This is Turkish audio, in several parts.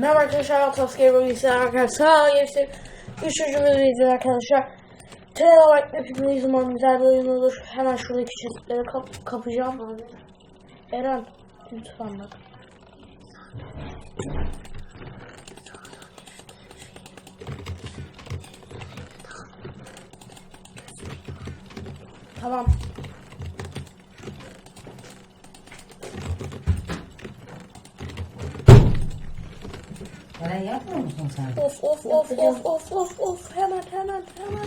Merhaba arkadaşlar, Game bilgisayar arkadaşlar. Geçtik. Üçüncü bölümdeyiz arkadaşlar. Terabyte hepimiz umarım güzel bir oyun olur. Hemen şuradaki çizgileri kap kapacağım. Eren, lütfen bak. Tamam. Parayı yapmıyor musun sen? Of of of of of of of hemen hemen hemen.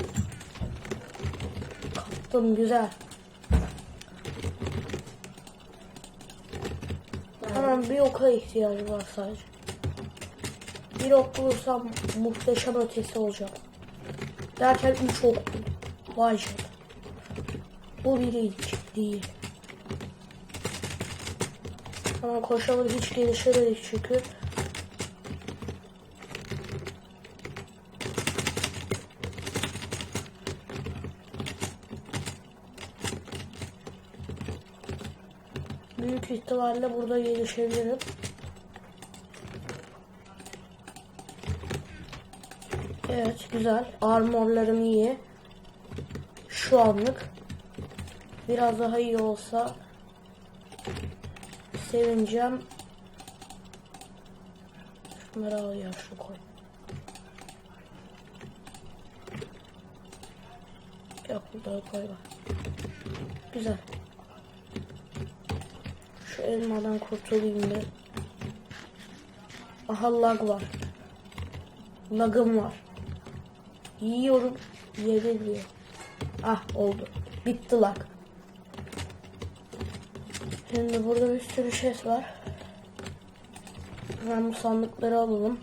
Kaptım güzel. Hemen bir oka ihtiyacım var sadece. Bir ok bulursam muhteşem ötesi olacak. Derken üç ok. Vay canına. Bu biri hiç değil. Hemen koşalım hiç gelişemedik çünkü. Büyük ihtimalle burada gelişebilirim. Evet güzel. Armorlarım iyi. Şu anlık. Biraz daha iyi olsa sevineceğim. Şunları al ya şu koy. Yok burada koy bak. Güzel. Şu elmadan kurtulayım bir. Aha lag var. Lagım var. Yiyorum. Yeniliyor. Ah oldu. Bitti lag. Şimdi burada bir sürü şey var. Ben bu sandıkları alalım.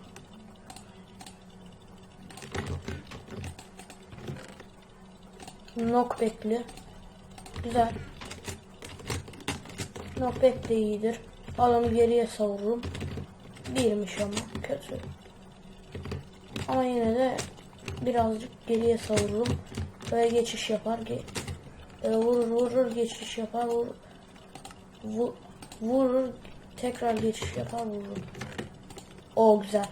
Knockback'li. Güzel. Knockback de iyidir. Adamı geriye savururum. Birmiş ama kötü. Ama yine de birazcık geriye savururum. Böyle geçiş yapar. Ge e, vurur vurur geçiş yapar. Vur, vu- vurur tekrar geçiş yapar vurur. O güzel.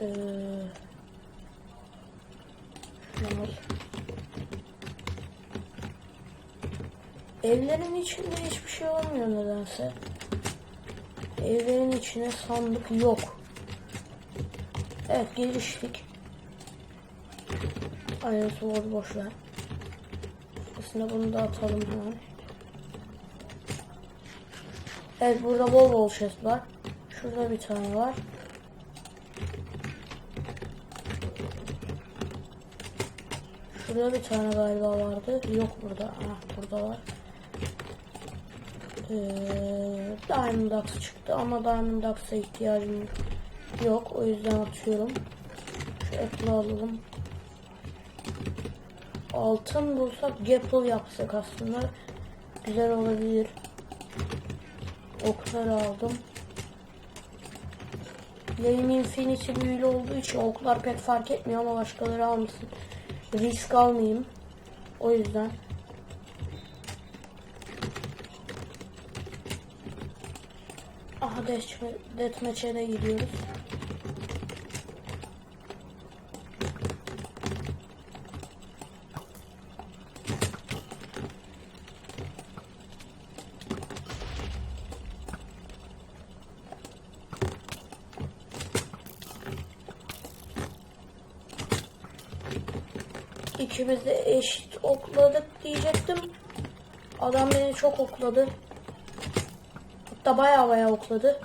Eee Al. Evlerin içinde hiçbir şey olmuyor nedense. Evlerin içine sandık yok. Evet geliştik. Aynısı oldu boş ver. Aslında bunu da atalım hemen. Evet burada bol bol chest var. Şurada bir tane var. Şurada bir tane galiba vardı. Yok burada. Ah burada var. Ee, Diamond Axe çıktı ama Diamond Axe'a ihtiyacım yok. O yüzden atıyorum. Şu Apple'ı alalım. Altın bulsak Gapple yapsak aslında güzel olabilir. Okları aldım. Flame Infinity büyülü olduğu için oklar pek fark etmiyor ama başkaları almasın. Risk almayayım. O yüzden. Aha deathmatch- deathmatch'e de gidiyoruz. İkimiz de eşit okladık diyecektim. Adam beni çok okladı. Hatta baya baya okladı.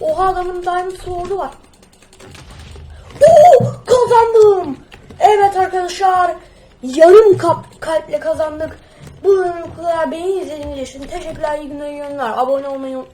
Oha adamın diamond sword'u var. Oo, kazandım. Evet arkadaşlar. Yarım kap kalple kazandık. Bu bölümü kadar beni izlediğiniz için teşekkürler. İyi günler. Abone olmayı.